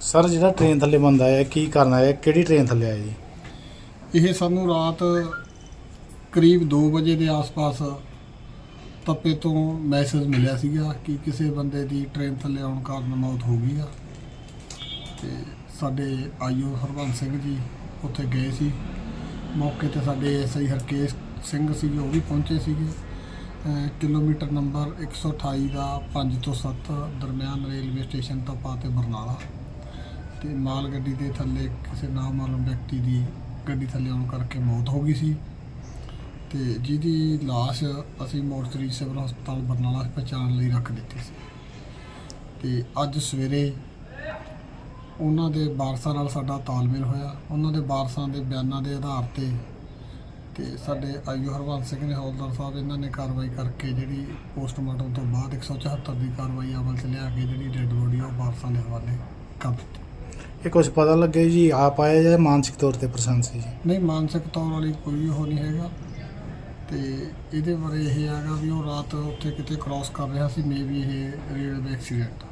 Sir, ਜਿਹੜਾ train ਥੱਲੇ ਬੰਦਾ ਆਇਆ, ਕੀ ਕਰਨ ਆਇਆ? ਕਿਹੜੀ ਟ੍ਰੇਨ ਥੱਲੇ ਆਇਆ ਜੀ? ਇਹ ਸਾਨੂੰ ਰਾਤ ਕਰੀਬ 2 ਵਜੇ ਦੇ ਆਸ-ਪਾਸ ਤੱਪੇ ਤੋਂ ਮੈਸੇਜ ਮਿਲਿਆ ਸੀਗਾ ਕਿ ਕਿਸੇ ਬੰਦੇ ਦੀ ਟ੍ਰੇਨ ਥੱਲੇ ਆਉਣ ਕਾਰਨ ਮੌਤ ਹੋ ਗਈ ਆ। ਤੇ ਸਾਡੇ ਆਈਓ ਹਰਬੰਸ ਸਿੰਘ ਜੀ ਉੱਥੇ ਗਏ ਸੀ। ਮੌਕੇ ਤੇ ਸਾਡੇ ਐਸਆਈ ਹਰਕੇਸ਼ ਸਿੰਘ ਸੀ ਉਹ ਵੀ ਪਹੁੰਚੇ ਸੀਗੇ। ਕਿਲੋਮੀਟਰ ਨੰਬਰ 128 ਦਾ 5 ਤੋਂ 7 ਦਰਮਿਆਨ ਰੇਲਵੇ ਸਟੇਸ਼ਨ ਤੋਂ ਪਾ ਬਰਨਾਲਾ। ਤੇ ਮਾਲ ਗੱਡੀ ਦੇ ਥੱਲੇ ਕਿਸੇ ਨਾਮਾਲੂਮ ਵਿਅਕਤੀ ਦੀ ਗੱਡੀ ਥੱਲੇ ਆਉਣ ਕਰਕੇ ਮੌਤ ਹੋ ਗਈ ਸੀ। ਤੇ ਜਿਹਦੀ ਲਾਸ਼ ਅਸੀਂ ਮੋਰਚਰੀ ਸਿਵਲ ਹਸਪਤਾਲ ਬਰਨਾਲਾ ਪਹੁੰਚਾਉਣ ਲਈ ਰੱਖ ਦਿੱਤੀ ਸੀ। ਤੇ ਅੱਜ ਸਵੇਰੇ ਉਹਨਾਂ ਦੇ ਵਾਰਸਾਂ ਨਾਲ ਸਾਡਾ ਤਾਲਮੇਲ ਹੋਇਆ। ਉਹਨਾਂ ਦੇ ਵਾਰਸਾਂ ਦੇ ਬਿਆਨਾਂ ਦੇ ਆਧਾਰ ਤੇ ਤੇ ਸਾਡੇ ਆਈਓ ਹਰਵੰਸ ਸਿੰਘ ਨੇ ਹੌਲਦਾਰ ਸਾਹਿਬ, ਇਹਨਾਂ ਨੇ ਕਾਰਵਾਈ ਕਰਕੇ ਜਿਹੜੀ ਪੋਸਟਮਾਰਟਮ ਤੋਂ ਬਾਅਦ 174 ਦੀ ਕਾਰਵਾਈ ਅਮਲ 'ਚ ਲਿਆ ਕੇ ਜਿਹੜੀ ਡੈੱਡ ਬੋਡੀ ਉਹ ਵਾਰਸਾਂ ਦੇ ਹਵਾਲੇ ਕਰ ਦਿੱਤੀ। ਇਹ ਕੁਝ ਪਤਾ ਲੱਗੇ ਜੀ, ਆਪ ਆਏ ਜਾਂ ਮਾਨਸਿਕ ਤੌਰ ਤੇ ਪਰੇਸ਼ਾਨ ਸੀ ਜੀ? ਨਹੀਂ, ਮਾਨਸਿਕ ਤੌਰ ਵਾਲੀ ਕੋਈ ਉਹ ਨਹੀਂ ਹੈਗਾ। ਤੇ ਇਹਦੇ ਬਾਰੇ ਇਹ ਹੈਗਾ ਵੀ ਉਹ ਰਾਤ ਉੱਥੇ ਕਿਤੇ ਕ੍ਰਾਸ ਕਰ ਰਿਹਾ ਸੀ ਮੇਬੀ ਇਹ ਰੇਲਵੇ ਐਕਸੀਡੈਂਟ